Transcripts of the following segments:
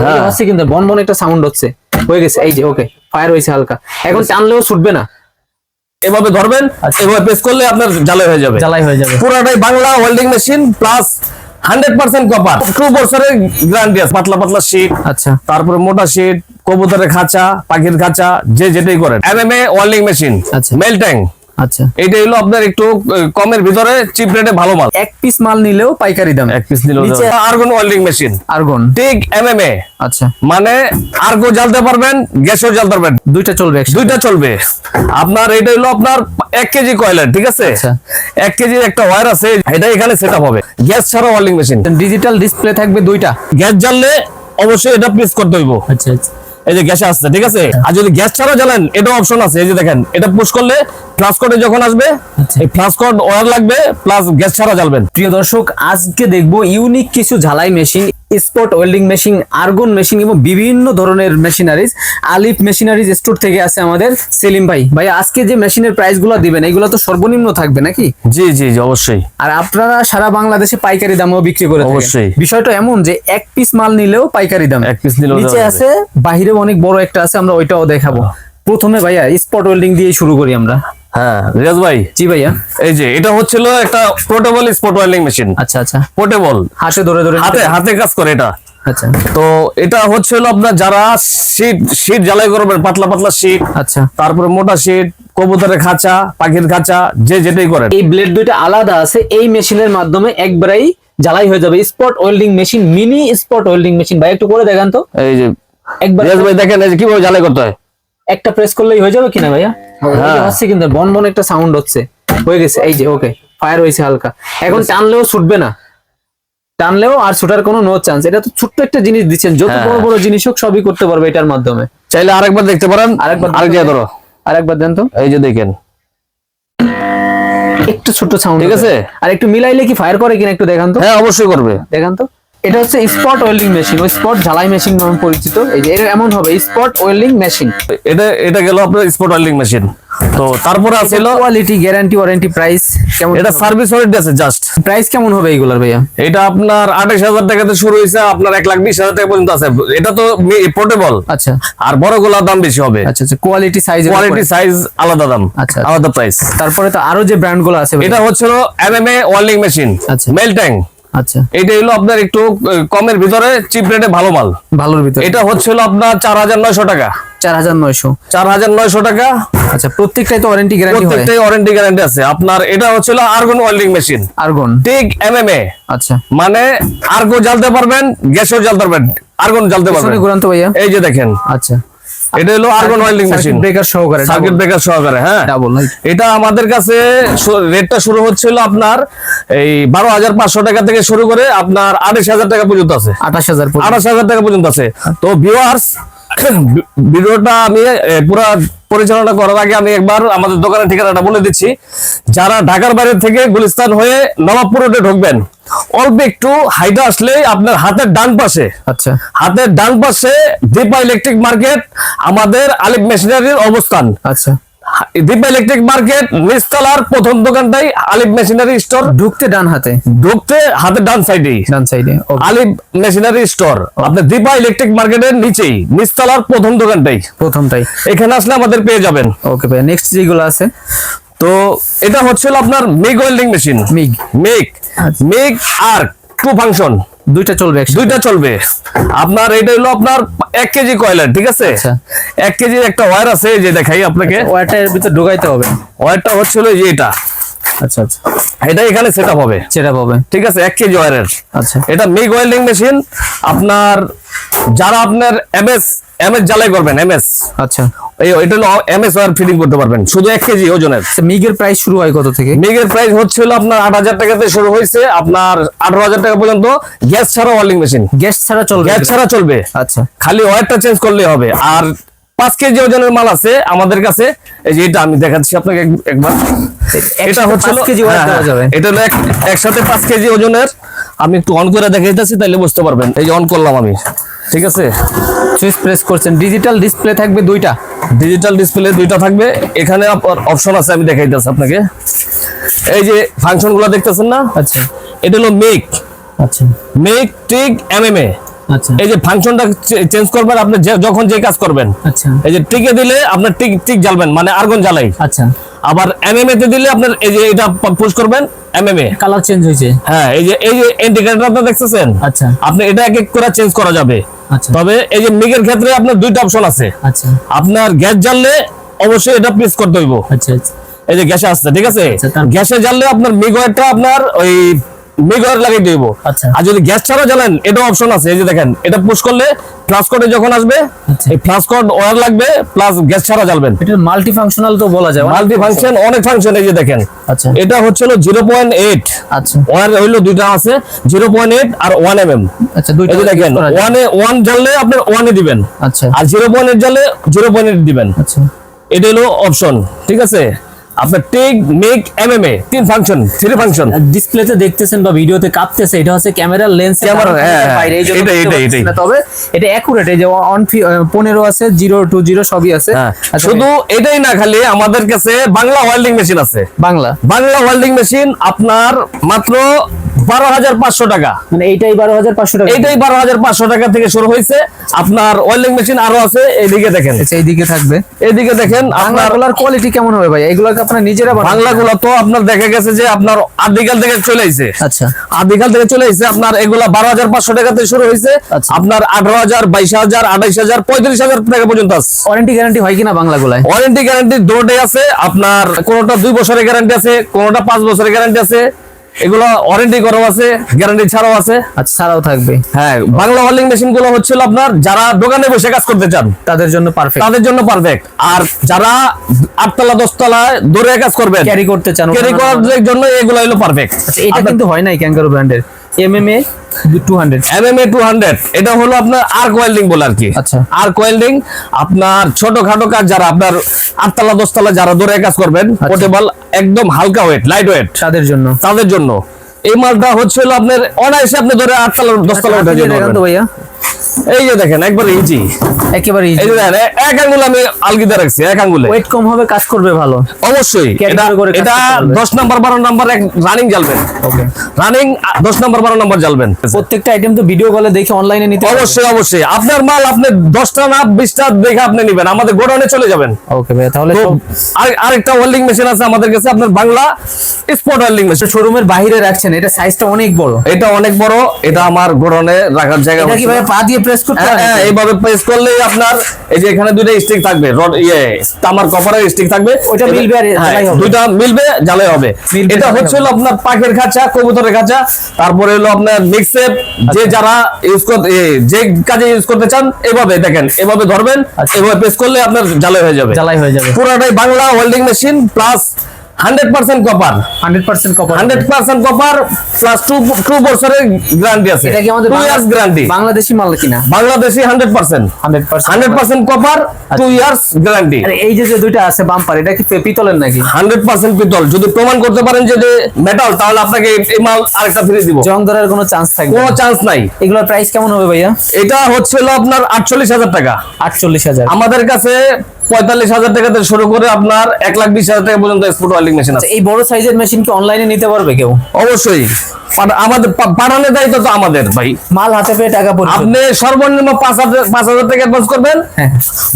হ্যাঁ। হচ্ছে কিন্তু বন বন একটা সাউন্ড হচ্ছে। হয়ে গেছে এই যে ওকে ফায়ার হয়েছে হালকা। এখন টানলেও ছুটবে না। এভাবে ধরবেন এভাবে প্রেস করলে আপনার জ্বালাই হয়ে যাবে। জ্বালাই হয়ে যাবে। পুরাটাই Bangla welding machine plus hundred percent copper two বছরের গ্যারান্টি আছে পাতলা পাতলা শীট আচ্ছা। তারপরে মোটা শীট কবুতরের খাঁচা পাখির খাঁচা যে যেটাই করেন। এমএমএ ওয়েল্ডিং মেশিন আচ্ছা। মেল ট্যাঙ্ক আচ্ছা। হলো আপনার একটু কমের ভিতরে চিপ রেটে ভালো মাল। এক পিস মাল নিলেও পাইকারি দাম। এক piece argon welding machine argon ঠিক এমএমএ আচ্ছা। মানে আর্গো জ্বালতে পারবেন গ্যাসও জ্বালতে পারবেন। দুইটা চলবে দুইটা চলবে। আপনার এটা হলো আপনার এক কেজি কয়লার ঠিক আছে? আচ্ছা। এক কেজির একটা ওয়্যার আছে এটা এখানে সেট হবে। গ্যাস ছাড়া ওয়ার্লিং মেশিন ডিজিটাল ডিসপ্লে থাকবে দুইটা। গ্যাস জ্বাললে অবশ্যই এটা প্রেস করতে হইব। আচ্ছা আচ্ছা। এই যে গ্যাসে আসছে ঠিক আছে? আর যদি গ্যাস ছাড়া জ্বালেন এটা অপশন আছে। এই যে দেখেন এটা পুশ করলে ফ্লাশ যখন আসবে আচ্ছা। এই ফ্লাশ কোড ওয়্যার লাগবে প্লাস গ্যাস ছাড়া জ্বালবেন। প্রিয় দর্শক আজকে দেখব ইউনিক কিছু ঝালাই machine spot welding machine argon machine এবং বিভিন্ন ধরনের মেশিনারিজ আলিফ মেশিনারিজ স্টোর থেকে আছে আমাদের সেলিম ভাই। ভাই আজকে যে মেশিনের প্রাইসগুলো দিবেন এগুলো তো সর্বনিম্ন থাকবে নাকি? জি জি জি অবশ্যই। আর আপনারা সারা বাংলাদেশে পাইকারি দামেও বিক্রি করে অবশ্যই। বিষয়টা এমন যে এক পিস মাল নিলেও পাইকারি দাম। এক পিস নিলেও নিচে আছে বাহিরে অনেক বড় একটা আছে আমরা ওইটাও দেখাবো। প্রথমে ভাইয়া স্পট ওয়েল্ডিং দিয়ে শুরু করি আমরা। হ্যাঁ। রিয়াজ ভাই জি ভাইয়া। এই যে এটা হচ্ছিল একটা পোর্টেবল স্পট ওয়েল্ডিং মেশিন আচ্ছা আচ্ছা। পোর্টেবল হাতে ধরে ধরে হাতে হাতে কাজ করে এটা। আচ্ছা। তো এটা হচ্ছে হলো আপনার যারা শীত শীত জ্বালাই করবেন পাতলা পাতলা শীত আচ্ছা। তারপরে মোটা শীত কবুতরের খাঁচা পাখির খাঁচা যে যেটাই করেন। এই ব্লেড দুইটা আলাদা আছে এই মেশিনের মাধ্যমে একবারেই জ্বালাই হয়ে যাবে। Spot welding machine mini spot welding machine ভাই একটু করে দেখান তো। এই যে একবার ভাই দেখেন যে কীভাবে জ্বালাই করতে হয়। একটা প্রেস করলেই হয়ে যাবে কিনা ভাইয়া? হ্যাঁ। হচ্ছে কিন্তু বন বন একটা সাউন্ড হচ্ছে। হয়ে গেছে এই যে ওকে ফায়ার হয়েছে হালকা। এখন টানলেও ছুটবে না। টানলেও আর ছুটার কোনো নো চান্স এটা তো ছোট্ট একটা জিনিস দিচ্ছেন যত হ্যাঁ। বড় বড় জিনিস হোক সবই করতে পারবে এটার মাধ্যমে। চাইলে আরেকবার দেখতে পারেন আরেকবার আরেক জায়গায় ধরো। আরেকবার দেন তো। এই যে দেখেন। একটু ছোট্ট সাউন্ড ঠিক আছে? আর একটু মিলাইলে কি ফায়ার করে কিনা একটু দেখান তো। হ্যাঁ অবশ্যই করবে। দেখান তো। এটা হচ্ছে স্পট ওয়েল্ডিং মেশিন ওই স্পট ঝালাই মেশিন নামে পরিচিত। এই যে এটা এমন হবে স্পট ওয়েল্ডিং মেশিন এটা এটা গেল আপনার স্পট ওয়েল্ডিং মেশিন তো তারপরে আছে কোয়ালিটি গ্যারান্টি ওয়ারেন্টি প্রাইস কেমন এটা সার্ভিস ওয়ারেন্টি আছে জাস্ট প্রাইস কেমন হবে এইগুলার ভাইয়া? এটা আপনার আঠাশ হাজার টাকাতে শুরু হয়েছে আপনার এক লাখ বিশ হাজার টাকা পর্যন্ত আছে। এটা তো পোর্টেবল আচ্ছা। আর বড় বড়গুলোর দাম বেশি হবে। আচ্ছা আচ্ছা কোয়ালিটি সাইজ কোয়ালিটি সাইজ আলাদা দাম আচ্ছা। আলাদা প্রাইস তারপরে তো আরও যে ব্র্যান্ডগুলো আছে এটা হচ্ছিল এমএমএ ওয়েল্ডিং মেশিন আচ্ছা। মেল ট্যাঙ্ক আচ্ছা। এটা হলো আপনার একটু কমের ভিতরে চিপ রেটে ভালো মাল। ভালোর ভিতরে। এটা হচ্ছিল আপনার চার হাজার নয়শো টাকা। চার হাজার নয়শো। চার হাজার নয়শো টাকা। আচ্ছা প্রত্যেকটাই তো ওয়ারেন্টি গ্যারান্টি প্রত্যেকটাই ওয়ারেন্টি গ্যারান্টি আছে। আপনার এটা হচ্ছিল আর্গন ওয়েল্ডিং মেশিন আর্গন ঠিক এমএমএ আচ্ছা। মানে আর্গো জ্বালতে পারবেন গ্যাসও জ্বালতে পারবেন আর্গন জ্বালতে পারবেন। পিছনে ঘুরান তো ভাইয়া। এই যে দেখেন। আচ্ছা। এটা হলো আর্গন ওয়েল্ডিং মেশিন ব্রেকার সহকারে সার্কিট ব্রেকার সহকারে হ্যাঁ। এটা আমাদের কাছে রেটটা শুরু হচ্ছিল আপনার এই বারো হাজার পাঁচশো টাকা থেকে শুরু করে আপনার আঠাশ হাজার টাকা পর্যন্ত আছে। আঠাশ হাজার আঠাশ হাজার টাকা পর্যন্ত আছে। তো ভিউয়ার্স ভিডিওটা আমি পুরা পরিচালনা করার আগে আমি একবার আমাদের দোকানের ঠিকানাটা বলে দিচ্ছি। যারা ঢাকার বাইরে থেকে গুলিস্তান হয়ে নবাবপুর রোডে ঢুকবেন অল্প একটু হাইডা আসলে আপনার হাতের ডান পাশে আচ্ছা। হাতের ডান পাশে দীপা ইলেকট্রিক মার্কেট আমাদের আলিফ মেশিনারির অবস্থান। আচ্ছা। দীপা ইলেকট্রিক মার্কেট নিচতলার প্রথম দোকানটাই আলিফ মেশিনারি স্টোর ঢুকতে ডান হাতে। ঢুকতে হাতের ডান ডান সাইডে আলিফ মেশিনারি স্টোর আপনার দীপা ইলেকট্রিক মার্কেটের নিচেই নিচতলার প্রথম দোকানটাই। প্রথমটাই। এখানে আসলে আমাদের পেয়ে যাবেন। ওকে ভাই নেক্সট যেগুলো আছে। তো এটা হচ্ছিল আপনার MIG welding machine MIG MIG. MIG আর টু ফাংশন দুইটা চলবে দুইটা চলবে। আপনার এটা হলো আপনার এক কেজি কয়লার ঠিক আছে? আচ্ছা। এক কেজির একটা ওয়ার আছে যে দেখাই আপনাকে। ওয়ারটা এর ভিতরে ঢুকাইতে হবে। ওয়ারটা হচ্ছিল যে এটা। আচ্ছা আচ্ছা। এটা এখানে সেট হবে। সেটা পাবে ঠিক আছে এক কেজি ওয়ারের আচ্ছা। এটা মিগ ওয়েল্ডিং মেশিন আপনার যারা আপনার এমএস এমএস জ্বালাই করবেন এমএস আচ্ছা। এই এটা হলো এমএস ফিটিং করতে পারবেন শুধু কেজি ওজনের। আচ্ছা মিগের প্রাইস শুরু হয় কত থেকে? মিগের প্রাইস আপনার শুরু আপনার আঠারো হাজার টাকা পর্যন্ত গ্যাস ছাড়া মেশিন গ্যাস ছাড়া চলবে। গ্যাস ছাড়া চলবে। আচ্ছা। খালি চেঞ্জ করলে হবে। আর পাঁচ কেজি ওজনের মাল আছে আমাদের কাছে। এই যে এটা আমি দেখাচ্ছি আপনাকে এক- একবার। এটা কেজি ওয়াট হ্যাঁ, যাবে। এটা হলো একসাথে পাঁচ কেজি ওজনের। আমি একটু অন করে দেখাইতেছি তাইলে বুঝতে পারবেন। এই যে অন করলাম আমি। ঠিক আছে? সুইচ প্রেস করছেন। ডিজিটাল ডিসপ্লে থাকবে দুইটা। ডিজিটাল ডিসপ্লে দুইটা থাকবে। এখানে অপশন আছে আমি দেখাইতেছি আপনাকে। এই যে ফাংশনগুলো দেখতেছেন না? আচ্ছা। এটা হলো মেক আচ্ছা। মেক টিক এমএমএ আচ্ছা। এই যে ফাংশনটা চেঞ্জ করবেন আপনি যখন যে কাজ করবেন। আচ্ছা। এই যে টিকে দিলে আপনার টিক টিক জ্বালবেন মানে আর্গন জ্বালাই। আচ্ছা। আবার এমএমএ তে দিলে আপনার এই যে এটা পুশ করবেন এমএমএ কালার চেঞ্জ হয়েছে। হ্যাঁ এই যে এই যে ইন্ডিকেটর আপনি দেখতেছেন? আচ্ছা। আপনি এটা এক এক করে চেঞ্জ করা যাবে। আচ্ছা। তবে এই যে মিগের ক্ষেত্রে আপনার দুইটা অপশন আছে। আচ্ছা। আপনার গ্যাস জ্বাললে অবশ্যই এটা প্রেস করতে হইব। আচ্ছা আচ্ছা। এই যে গ্যাসে আসছে ঠিক আছে? আচ্ছা, গ্যাসে জ্বাললে আপনার মিগওয়ারটা আপনার ওই মিগওয়ার লাগিয়ে দিব। আচ্ছা। আর যদি গ্যাস ছাড়া জ্বালেন এটা অপশন আছে এই যে দেখেন এটা পুশ করলে ফ্লাশ কোডে যখন আসবে আচ্ছা। এই ফ্লাশ কোড ওয়ার লাগবে প্লাস গ্যাস ছাড়া জ্বালবেন। এটা মাল্টি ফাংশনাল তো বলা যায়। মাল্টি ফাংশন অনেক ফাংশন এই যে দেখেন। আচ্ছা। এটা জিরো পয়েন্ট এইট আচ্ছা। ওয়ার হইল দুইটা আছে জিরো পয়েন্ট এইট আর ওয়ান এম এম আচ্ছা দুইটা এই যে দেখেন করা যায়। ওয়ানে ওয়ান জ্বাললে আপনার ওয়ানে দিবেন। আচ্ছা। আর জিরো পয়েন্ট এইট জ্বাললে জিরো পয়েন্ট এইট দিবেন। আচ্ছা। এটা হলো অপশন ঠিক আছে? আপনার টেক মেক এমএমএ তিন ফাংশন থ্রি ফাংশন ডিসপ্লেতে দেখতেছেন বা ভিডিওতে কাঁপতেছে এটা হচ্ছে ক্যামেরার লেন্স ক্যামেরা হ্যাঁ, হ্যাঁ, এটাই, এটাই। তবে এটা অ্যাকুরেট এই যে অন পনেরো আছে জিরো টু জিরো সবই আছে। হ্যাঁ আচ্ছা, শুধু এটাই না খালি আমাদের কাছে বাংলা ওয়েল্ডিং মেশিন আছে। বাংলা? বাংলা ওয়েল্ডিং মেশিন আপনার মাত্র বারো হাজার পাঁচশো টাকা। মানে এইটাই বারো হাজার পাঁচশো টাকা। এইটাই বারো হাজার পাঁচশো টাকা থেকে শুরু হয়েছে। আপনার ওয়েল্ডিং মেশিন আরও আছে এইদিকে দেখেন। আচ্ছা এইদিকে থাকবে। এইদিকে দেখেন আপনার কোয়ালিটি কেমন হবে ভাই? এগুলোকে আপনার নিজেরা বানান বাংলাগুলো তো আপনার দেখা গেছে যে আপনার আদিকাল থেকে চলে আইছে। আচ্ছা। আদিকাল থেকে চলে এসেছে আপনার এগুলা বারো হাজার পাঁচশো টাকা থেকে শুরু হয়েছে। আচ্ছা। আপনার আঠারো হাজার বাইশ হাজার আঠাইশ হাজার পঁয়ত্রিশ হাজার টাকা পর্যন্ত আছে। ওয়ারেন্টি গ্যারান্টি হয় কিনা বাংলাগুলায় ওয়ারেন্টি গ্যারান্টি দুটোই আছে। আপনার কোনোটা দুই বছরের গ্যারান্টি আছে কোনোটা পাঁচ বছরের গ্যারান্টি আছে। এগুলো ওয়ারেন্টি করাও আছে গ্যারান্টি ছাড়াও আছে। আচ্ছা ছাড়াও থাকবে। হ্যাঁ বাংলা ওয়ার্লিং মেশিনগুলো হচ্ছিল আপনার যারা দোকানে বসে কাজ করতে চান। তাদের জন্য পারফেক্ট তাদের জন্য পারফেক্ট আর যারা আটতলা দশতলায় দূরে কাজ করবেন ক্যারি করতে চান ক্যারি করার জন্য এগুলো হলো পারফেক্ট আচ্ছা এটা কিন্তু হয় নাই ক্যাঙ্গারু ব্র্যান্ডের MMA two hundred MMA two hundred এটা হলো আপনার আর্ক ওয়েল্ডিং বলে আর কি। আচ্ছা। আর্ক ওয়েল্ডিং আপনার ছোটখাটো কাজ যারা আপনার আটতলা দশতলা যারা দূরে কাজ করবেন আচ্ছা। পোর্টেবল একদম হালকা ওয়েট লাইট ওয়েট তাদের জন্য। তাদের জন্য। এই মালটা হচ্ছে হলো আপনার অনায়াসে আপনি ধরে আটতলা দশতলা উঠে যেতে পারবেন। ভাইয়া। এই যে দেখেন একবার ইজি একেবারে এই দেখেন এক আঙ্গুল আমি আলগিদা রাখছি এক আঙ্গুলে। ওয়েট কম হবে কাজ করবে ভালো। অবশ্যই এটা করে কাজ এটা করতে পারবে। দশ নাম্বার বারো নাম্বার এক রানিং জ্বালবেন। ওকে রানিং দশ নাম্বার বারো নাম্বার জ্বালবেন। প্রত্যেকটা আইটেম তো ভিডিও কলে দেখে অনলাইনে নিতে অবশ্যই অবশ্যই। আপনার মাল আপনি দশটা না বিশটা দেখে আপনি নিবেন। আমাদের গোডাউনে চলে যাবেন। ওকে ভাইয়া তাহলে আর- আরেকটা ওয়েল্ডিং মেশিন আছে আমাদের কাছে আপনার বাংলা স্পট ওয়েল্ডিং মেশিন শোরুমের বাইরে রাখছেন এটা সাইজটা অনেক বড়। এটা অনেক বড় এটা আমার গোডাউনে রাখার জায়গা এটা কি ভাই। পা দিয়ে প্রেস করতে হ্যাঁ, হয় এইভাবে প্রেস করলেই আপনার এই যে এখানে দুইটা স্টিক থাকবে রড ইয়ে তামার কপারের স্টিক থাকবে। মিলবে হ্যাঁ। দুইটা মিলবে জ্বালাই হবে। এটা হচ্ছে হলো আপনার পাখের খাঁচা কবুতরের খাঁচা। তারপরে হলো আপনার মিক্সেপ যে আচ্ছা। যারা ইউজ করতে যে কাজে ইউজ করতে চান এভাবে দেখেন এভাবে ধরবেন আচ্ছা। এভাবে প্রেস করলে আপনার জ্বালাই হয়ে যাবে। জ্বালাই হয়ে যাবে। পুরোটাই Bangla welding machine plus hundred percent copper hundred percent copper hundred percent copper plus two two বছরের গ্যারান্টি আছে। এটা কি আমাদের টু ইয়ার্স গ্যারান্টি বাংলাদেশি মাল কিনা? Bangladeshi hundred percent. Hundred percent copper two years guarantee এই যে দুইটা আছে বাম্পার এটা কি পিতলের নাকি? হান্ড্রেড পার্সেন্ট পিতল। যদি প্রমাণ করতে পারেন যে মেটাল তাহলে আপনাকে এই মাল আরেকটা ফ্রি দিব। জং ধরার কোনো চান্স থাকবে কোনো চান্স নাই। এগুলোর প্রাইস কেমন হবে ভাইয়া? এটা হচ্ছিল আপনার আটচল্লিশ হাজার টাকা। আটচল্লিশ হাজার। আমাদের কাছে পঁয়তাল্লিশ হাজার টাকা থেকে শুরু করে আপনার এক লাখ বিশ হাজার টাকা পর্যন্ত স্পোর্ট ওয়েল্ডিং মেশিন আছে। এই বড় সাইজের মেশিন কি অনলাইনে নিতে পারবে কেউ? অবশ্যই। আমাদের পাঠানোর দায়িত্ব তো আমাদের ভাই। মাল হাতে পেয়ে টাকা পরিশোধ আপনি সর্বনিম্ন পাঁচ হাজার পাঁচ হাজার টাকা অ্যাডভান্স করবেন। হ্যাঁ।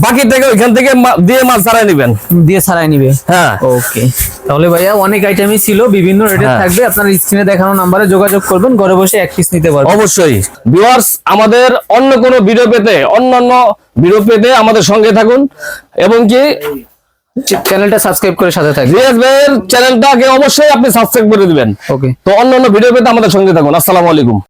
বাকি টাকা ওইখান থেকে দিয়ে মাল ছাড়াই নেবেন। দিয়ে ছাড়াই নিবে। হ্যাঁ। ওকে। তাহলে ভাইয়া অনেক আইটেমই ছিল বিভিন্ন রেটে হ্যাঁ। থাকবে। আপনার স্ক্রিনে দেখানো নাম্বারে যোগাযোগ করবেন ঘরে বসে এক পিস নিতে পারবেন। অবশ্যই। ভিউয়ার্স আমাদের অন্য কোনো ভিডিও পেতে অন্যান্য ভিডিও পেতে আমাদের সঙ্গে থাকুন এবং কি চ্যানেলটা সাবস্ক্রাইব করে সাথে থাকবে রিয়াজ ভাইয়ের চ্যানেলটাকে অবশ্যই আপনি সাবস্ক্রাইব করে দিবেন। ওকে তো অন্যান্য ভিডিও পেতে আমাদের সঙ্গে থাকুন। আসসালামু আলাইকুম।